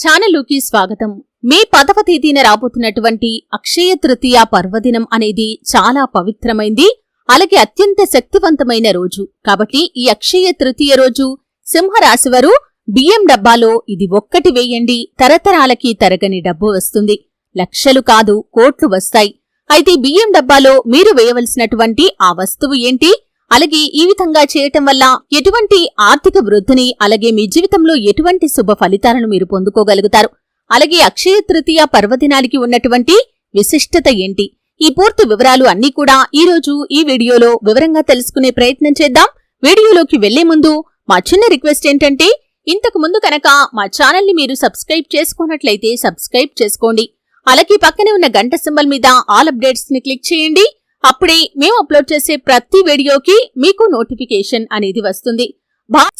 ఛానల్లోకి స్వాగతం. మే పదవ తేదీన రాబోతున్నటువంటి అక్షయ తృతీయ పర్వదినం అనేది చాలా పవిత్రమైంది అలాగే అత్యంత శక్తివంతమైన రోజు. కాబట్టి ఈ అక్షయ తృతీయ రోజు సింహరాశివారు బియ్యం డబ్బాలో ఇది ఒక్కటి వేయండి తరతరాలకి తరగని డబ్బు వస్తుంది. లక్షలు కాదు కోట్లు వస్తాయి. అయితే బియ్యం డబ్బాలో మీరు వేయవలసినటువంటి ఆ వస్తువు ఏంటి? అలాగే ఈ విధంగా చేయటం వల్ల ఎటువంటి ఆర్థిక వృద్ధిని అలాగే మీ జీవితంలో ఎటువంటి శుభ ఫలితాలను మీరు పొందుకోగలుగుతారు? అలాగే అక్షయ తృతీయ పర్వదినానికి ఉన్నటువంటి విశిష్టత ఏంటి? ఈ పూర్తి వివరాలు అన్నీ కూడా ఈ రోజు ఈ వీడియోలో వివరంగా తెలుసుకునే ప్రయత్నం చేద్దాం. వీడియోలోకి వెళ్ళే ముందు మా చిన్న రిక్వెస్ట్ ఏంటంటే ఇంతకు ముందు కనుక మా ఛానల్ని మీరు సబ్స్క్రైబ్ చేసుకున్నట్లయితే సబ్స్క్రైబ్ చేసుకోండి. అలాగే పక్కనే ఉన్న గంట సింబల్ మీద ఆల్ అప్డేట్స్ని క్లిక్ చేయండి. అప్పుడే మేము అప్లోడ్ చేసే ప్రతి వీడియోకి మీకు నోటిఫికేషన్ అనేది వస్తుంది.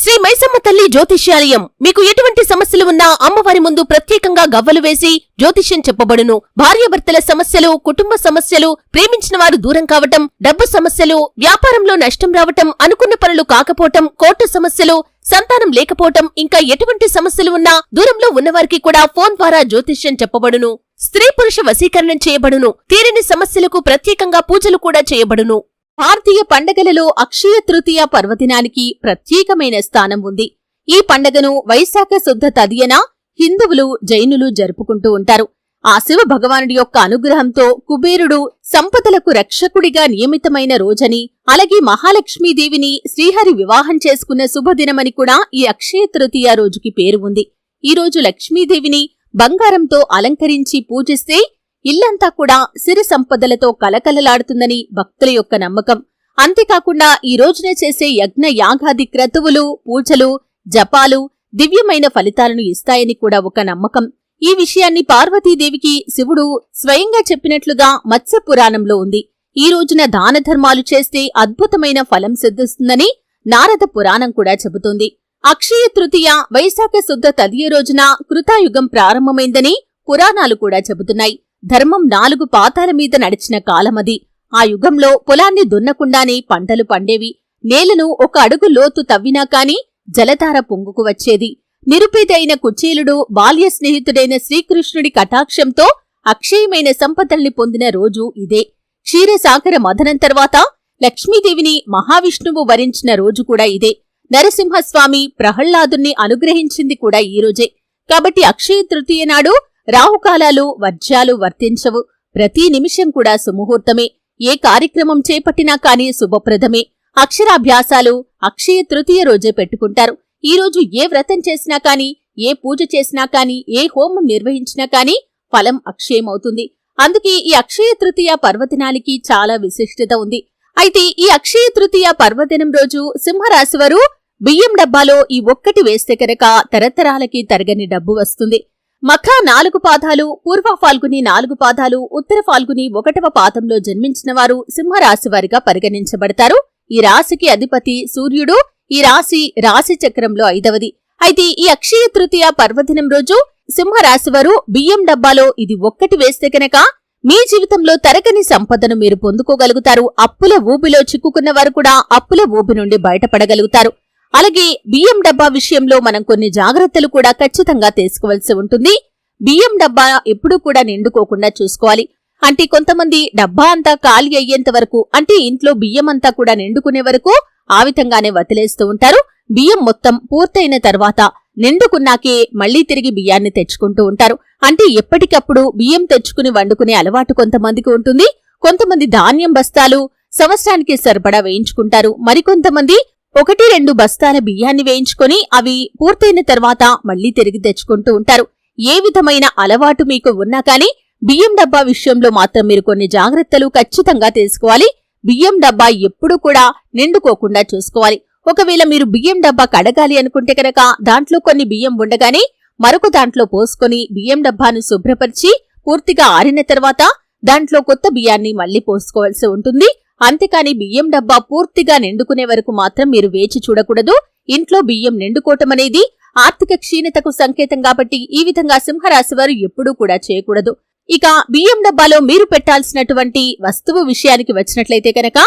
శ్రీ మైసమ్మ తల్లి జ్యోతిష్యాలయం మీకు ఎటువంటి సమస్యలు ఉన్నా అమ్మవారి ముందు ప్రత్యేకంగా గవ్వలు వేసి జ్యోతిష్యం చెప్పబడును. భార్యాభర్తల సమస్యలు కుటుంబ సమస్యలు ప్రేమించిన వారు దూరం కావటం డబ్బు సమస్యలు వ్యాపారంలో నష్టం రావటం అనుకున్న పనులు కాకపోవటం కోర్టు సమస్యలు సంతానం లేకపోవటం ఇంకా ఎటువంటి సమస్యలు ఉన్నా దూరంలో ఉన్నవారికి కూడా ఫోన్ ద్వారా జ్యోతిష్యం చెప్పబడును. స్త్రీ పురుష వశీకరణం చేయబడును. తీరని సమస్యలకు ప్రత్యేకంగా పూజలు కూడా చేయబడును. భారతీయ పండగలలో అక్షయ తృతీయ పర్వదినానికి ప్రత్యేకమైన స్థానం ఉంది. ఈ పండగను వైశాఖ శుద్ధ తదియన హిందువులు జైనులు జరుపుకుంటూ ఉంటారు. ఆ శివ భగవానుడి యొక్క అనుగ్రహంతో కుబేరుడు సంపదలకు రక్షకుడిగా నియమితమైన రోజని అలాగే మహాలక్ష్మీదేవిని శ్రీహరి వివాహం చేసుకున్న శుభదినమని కూడా ఈ అక్షయ తృతీయ రోజుకి పేరు ఉంది. ఈ రోజు లక్ష్మీదేవిని బంగారంతో అలంకరించి పూజిస్తే ఇల్లంతా కూడా సిరి సంపదలతో కలకలలాడుతుందని భక్తుల యొక్క నమ్మకం. అంతేకాకుండా ఈ రోజున చేసే యజ్ఞ యాగాది క్రతువులు పూజలు జపాలు దివ్యమైన ఫలితాలను ఇస్తాయని కూడా ఒక నమ్మకం. ఈ విషయాన్ని పార్వతీదేవికి శివుడు స్వయంగా చెప్పినట్లుగా మత్స్య పురాణంలో ఉంది. ఈ రోజున దాన ధర్మాలు చేస్తే అద్భుతమైన ఫలం సిద్ధిస్తుందని నారద పురాణం కూడా చెబుతోంది. అక్షయ తృతీయ వైశాఖ శుద్ధ తదియ రోజున కృతాయుగం ప్రారంభమైందని పురాణాలు కూడా చెబుతున్నాయి. ధర్మం నాలుగు పాతాల మీద నడిచిన కాలమది ఆ యుగంలో పొలాన్ని దున్నకుండానే పంటలు పండేవి. నేలను ఒక అడుగు లోతు తవ్వినా కాని జలధార పొంగుకు వచ్చేది. నిరుపేదైన కుచేలుడు బాల్య స్నేహితుడైన శ్రీకృష్ణుడి కటాక్షంతో అక్షయమైన సంపదల్ని పొందిన రోజు ఇదే. క్షీరసాగర మదనం తర్వాత లక్ష్మీదేవిని మహావిష్ణువు వరించిన రోజు కూడా ఇదే. నరసింహస్వామి ప్రహ్లాదుని అనుగ్రహించింది కూడా ఈ రోజే. కాబట్టి అక్షయ తృతీయ నాడు రాహుకాలాలు వర్జ్యాలు వర్తించవు. ప్రతి నిమిషం కూడా సుముహూర్తమే. ఏ కార్యక్రమం చేపట్టినా కానీ శుభప్రదమే. అక్షరాభ్యాసాలు అక్షయ తృతీయ రోజే పెట్టుకుంటారు. ఈ రోజు ఏ వ్రతం చేసినా కాని ఏ పూజ చేసినా కాని ఏ హోమం నిర్వహించినా కాని ఫలం అక్షయమవుతుంది. అందుకే ఈ అక్షయ తృతీయ పర్వదినానికి చాలా విశిష్టత ఉంది. అయితే ఈ అక్షయ తృతీయ పర్వదినం రోజు సింహరాశివారు బియ్యం డబ్బాలో ఈ ఒక్కటి వేస్తే కనుక తరతరాలకి తరగని డబ్బు వస్తుంది. మఖ నాలుగు పాదాలు పూర్వ ఫాల్గుని నాలుగు పాదాలు ఉత్తర ఫాల్గుని ఒకటవ పాదంలో జన్మించిన వారు సింహరాశివారిగా పరిగణించబడతారు. ఈ రాశికి అధిపతి సూర్యుడు ఈ రాశి రాశి చక్రంలో ఐదవది. అయితే ఈ అక్షయ తృతీయ పర్వదినం రోజు సింహరాశివారు బియ్యం డబ్బాలో ఇది ఒక్కటి వేస్తే కనుక మీ జీవితంలో తరగని సంపదను మీరు పొందుకోగలుగుతారు. అప్పుల ఊబిలో చిక్కుకున్న వారు కూడా అప్పుల ఊబి నుండి బయటపడగలుగుతారు. అలాగే బియ్యం డబ్బా విషయంలో మనం కొన్ని జాగ్రత్తలు కూడా ఖచ్చితంగా తీసుకోవాల్సి ఉంటుంది. బియ్యం డబ్బా ఎప్పుడూ కూడా నిండుకోకుండా చూసుకోవాలి. అంటే కొంతమంది డబ్బా అంతా ఖాళీ అయ్యేంత వరకు అంటే ఇంట్లో బియ్యం అంతా కూడా నిండుకునే వరకు ఆ విధంగానే వదిలేస్తూ ఉంటారు. బియ్యం మొత్తం పూర్తయిన తర్వాత నిండుకున్నాకే మళ్ళీ తిరిగి బియ్యాన్ని తెచ్చుకుంటూ ఉంటారు. అంటే ఎప్పటికప్పుడు బియ్యం తెచ్చుకుని వండుకునే అలవాటు కొంతమందికి ఉంటుంది. కొంతమంది ధాన్యం బస్తాలు సంవత్సరానికి సరిపడా వేయించుకుంటారు. మరికొంతమంది ఒకటి రెండు బస్తాల బియ్యాన్ని వేయించుకొని అవి పూర్తయిన తర్వాత మళ్ళీ తిరిగి తెచ్చుకుంటూ ఉంటారు. ఏ విధమైన అలవాటు మీకు ఉన్నా కానీ బియ్యం డబ్బా విషయంలో మాత్రం మీరు కొన్ని జాగ్రత్తలు ఖచ్చితంగా తీసుకోవాలి. బియ్యం డబ్బా ఎప్పుడూ కూడా నిండుకోకుండా చూసుకోవాలి. ఒకవేళ మీరు బియ్యం డబ్బా కడగాలి అనుకుంటే కనుక దాంట్లో కొన్ని బియ్యం ఉండగానే మరొక దాంట్లో పోసుకొని బియ్యం డబ్బాను శుభ్రపరిచి పూర్తిగా ఆరిన తర్వాత దాంట్లో కొత్త బియ్యాన్ని మళ్ళీ పోసుకోవాల్సి ఉంటుంది. అంతేకాని బియ్యం డబ్బా పూర్తిగా నిండుకునే వరకు మాత్రం మీరు వేచి చూడకూడదు. ఇంట్లో బియ్యం నిండుకోవటం అనేది ఆర్థిక క్షీణతకు సంకేతం కాబట్టి ఈ విధంగా సింహరాశి వారు ఎప్పుడూ కూడా చేయకూడదు. ఇక బియ్యం డబ్బాలో మీరు పెట్టాల్సినటువంటి వస్తువు విషయానికి వచ్చినట్లయితే కనుక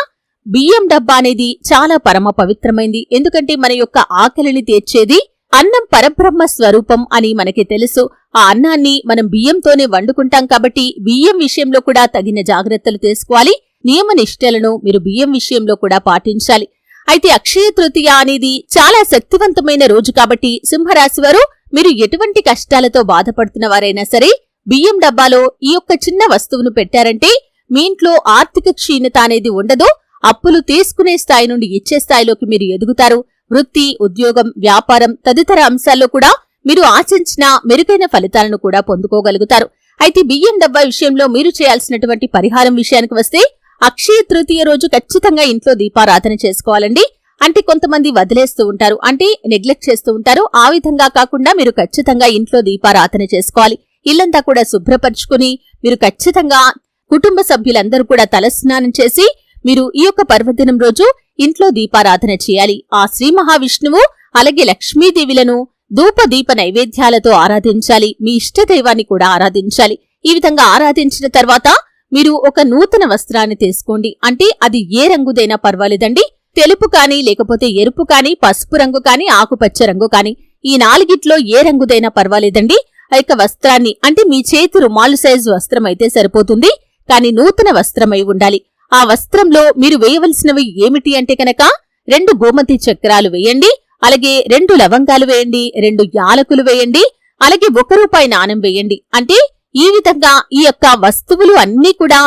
బియ్యం డబ్బా అనేది చాలా పరమ పవిత్రమైంది. ఎందుకంటే మన యొక్క ఆకలిని తీర్చేది అన్నం పరబ్రహ్మ స్వరూపం అని మనకి తెలుసు. ఆ అన్నాన్ని మనం బియ్యంతోనే వండుకుంటాం కాబట్టి బియ్యం విషయంలో కూడా తగిన జాగ్రత్తలు తీసుకోవాలి. నియమ నిష్ఠలను మీరు బియ్యం విషయంలో కూడా పాటించాలి. అయితే అక్షయ తృతీయ అనేది చాలా శక్తివంతమైన రోజు కాబట్టి సింహరాశి వారు మీరు ఎటువంటి కష్టాలతో బాధపడుతున్న వారైనా సరే బియ్యం డబ్బాలో ఈ యొక్క చిన్న వస్తువును పెట్టారంటే మీ ఇంట్లో ఆర్థిక క్షీణత అనేది ఉండదు. అప్పులు తీసుకునే స్థాయి నుండి ఇచ్చే స్థాయిలోకి మీరు ఎదుగుతారు. వృత్తి ఉద్యోగం వ్యాపారం తదితర అంశాల్లో కూడా మీరు ఆశించిన మెరుగైన ఫలితాలను కూడా పొందుకోగలుగుతారు. అయితే బియ్యం డబ్బా విషయంలో మీరు చేయాల్సినటువంటి పరిహారం విషయానికి వస్తే అక్షయ తృతీయ రోజు ఖచ్చితంగా ఇంట్లో దీపారాధన చేసుకోవాలండి. అంటే కొంతమంది వదిలేస్తూ ఉంటారు. అంటే నెగ్లెక్ట్ చేస్తూ ఉంటారు. ఆ విధంగా కాకుండా మీరు ఖచ్చితంగా ఇంట్లో దీపారాధన చేసుకోవాలి. ఇల్లంతా కూడా శుభ్రపరుచుకుని మీరు ఖచ్చితంగా కుటుంబ సభ్యులందరూ కూడా తలస్నానం చేసి మీరు ఈ యొక్క పర్వదినం రోజు ఇంట్లో దీపారాధన చేయాలి. ఆ శ్రీ మహావిష్ణువు అలాగే లక్ష్మీదేవిలను ధూప దీప నైవేద్యాలతో ఆరాధించాలి. మీ ఇష్టదైవాన్ని కూడా ఆరాధించాలి. ఈ విధంగా ఆరాధించిన తర్వాత మీరు ఒక నూతన వస్త్రాన్ని తీసుకోండి అంటే అది ఏ రంగుదైనా పర్వాలేదండి. తెలుపు కానీ లేకపోతే ఎరుపు కానీ పసుపు రంగు కానీ ఆకుపచ్చ రంగు కానీ ఈ నాలుగిట్లో ఏ రంగుదైనా పర్వాలేదండి. యొక్క వస్త్రాన్ని అంటే మీ చేతి రుమాలు సైజు వస్త్రం అయితే సరిపోతుంది కానీ నూతన వస్త్రమై ఉండాలి. ఆ వస్త్రంలో మీరు వేయవలసినవి ఏమిటి అంటే కనుక రెండు గోమతి చక్రాలు వేయండి అలాగే రెండు లవంగాలు వేయండి రెండు యాలకులు వేయండి అలాగే ఒక రూపాయి నాణం వేయండి. అంటే ఈ విధంగా ఈ యొక్క వస్తువులు అన్నీ కూడా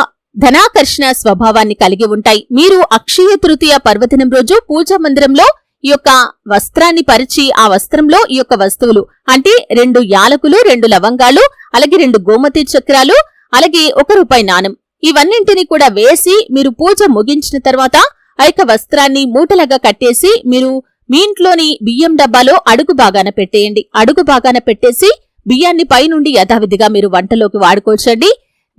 ధనాకర్షణ స్వభావాన్ని కలిగి ఉంటాయి. మీరు అక్షయ తృతీయ పర్వదినం రోజు పూజా మందిరంలో ఈ యొక్క వస్త్రాన్ని పరిచి ఆ వస్త్రంలో ఈ యొక్క వస్తువులు. అంటే రెండు యాలకులు రెండు లవంగాలు అలాగే రెండు గోమతి చక్రాలు అలాగే ఒక రూపాయి నాణం. ఇవన్నింటినీ కూడా వేసి మీరు పూజ ముగించిన తర్వాత ఆ యొక్క వస్త్రాన్ని మూటలాగా కట్టేసి మీరు మీ ఇంట్లోని బియ్యం డబ్బాలో అడుగు బాగాన పెట్టేయండి. అడుగు బాగాన పెట్టేసి బియ్యాన్ని పైనుండి యథావిధిగా మీరు వంటలోకి వాడుకోవచ్చండి.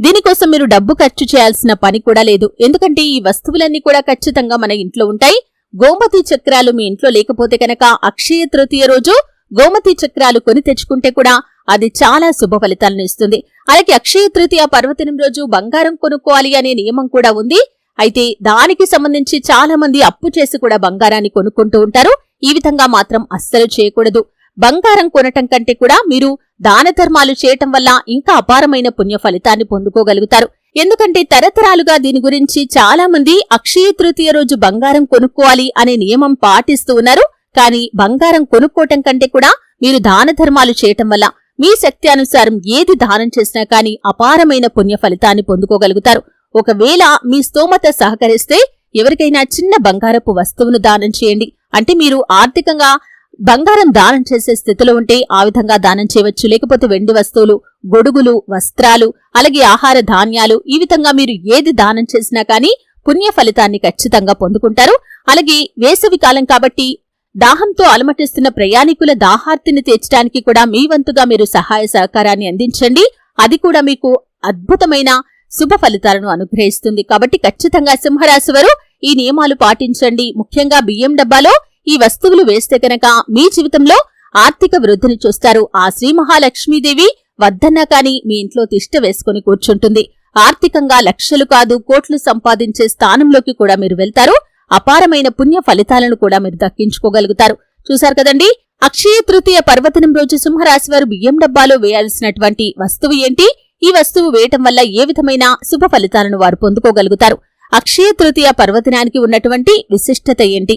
దీనికోసం మీరు డబ్బు ఖర్చు చేయాల్సిన పని కూడా లేదు. ఎందుకంటే ఈ వస్తువులన్నీ కూడా ఖచ్చితంగా మన ఇంట్లో ఉంటాయి. గోమతి చక్రాలు మీ ఇంట్లో లేకపోతే కనుక అక్షయ తృతీయ రోజు గోమతి చక్రాలు కొని తెచ్చుకుంటే కూడా అది చాలా శుభ ఫలితాలను ఇస్తుంది. అలాగే అక్షయ తృతీయ పర్వదినం రోజు బంగారం కొనుక్కోవాలి అనే నియమం కూడా ఉంది. అయితే దానికి సంబంధించి చాలా మంది అప్పు చేసి కూడా బంగారాన్ని కొనుక్కుంటూ ఉంటారు. ఈ విధంగా మాత్రం అస్సలు చేయకూడదు. బంగారం కొనటం కంటే కూడా మీరు దాన ధర్మాలు చేయటం వల్ల ఇంకా అపారమైన పుణ్య ఫలితాన్ని పొందుకోగలుగుతారు. ఎందుకంటే తరతరాలుగా దీని గురించి చాలా మంది అక్షయ తృతీయ రోజు బంగారం కొనుక్కోవాలి అనే నియమం పాటిస్తూ ఉన్నారు. కానీ బంగారం కొనుక్కోవటం కంటే కూడా మీరు దాన ధర్మాలు చేయటం వల్ల మీ శక్తి అనుసారం ఏది దానం చేసినా కానీ అపారమైన పుణ్య ఫలితాన్ని పొందుకోగలుగుతారు. ఒకవేళ మీ స్తోమత సహకరిస్తే ఎవరికైనా చిన్న బంగారపు వస్తువును దానం చేయండి. అంటే మీరు ఆర్థికంగా బంగారం దానం చేసే స్థితిలో ఉంటే ఆ విధంగా దానం చేయవచ్చు. లేకపోతే వెండి వస్తువులు గొడుగులు వస్త్రాలు అలాగే ఆహార ధాన్యాలు ఈ విధంగా మీరు ఏది దానం చేసినా కానీ పుణ్య ఫలితాన్ని ఖచ్చితంగా పొందుకుంటారు. అలాగే వేసవి కాలం కాబట్టి దాహంతో అలమటిస్తున్న ప్రయాణికుల దాహార్తిని తీర్చడానికి కూడా మీ వంతుగా మీరు సహాయ సహకారాన్ని అందించండి. అది కూడా మీకు అద్భుతమైన శుభ ఫలితాలను అనుగ్రహిస్తుంది. కాబట్టి ఖచ్చితంగా సింహరాశి వారు ఈ నియమాలు పాటించండి. ముఖ్యంగా బియ్యం డబ్బాలో ఈ వస్తువులు వేస్తే కనుక మీ జీవితంలో ఆర్థిక వృద్ధిని చూస్తారు. ఆ శ్రీ మహాలక్ష్మీదేవి వద్దన్నా కాని మీ ఇంట్లో తిష్ట వేసుకుని కూర్చుంటుంది. ఆర్థికంగా లక్షలు కాదు కోట్లు సంపాదించే స్థానంలోకి కూడా మీరు వెళ్తారు. అపారమైన పుణ్య ఫలితాలను కూడా మీరు దక్కించుకోగలుగుతారు. చూశారు కదండి? అక్షయ తృతీయ పర్వదినం రోజు సింహరాశి వారు బియ్యం డబ్బాలో వేయాల్సినటువంటి వస్తువు ఏంటి? ఈ వస్తువు వేయటం వల్ల ఏ విధమైన శుభ ఫలితాలను వారు పొందుకోగలుగుతారు? అక్షయ తృతీయ పర్వదినానికి ఉన్నటువంటి విశిష్టత ఏంటి?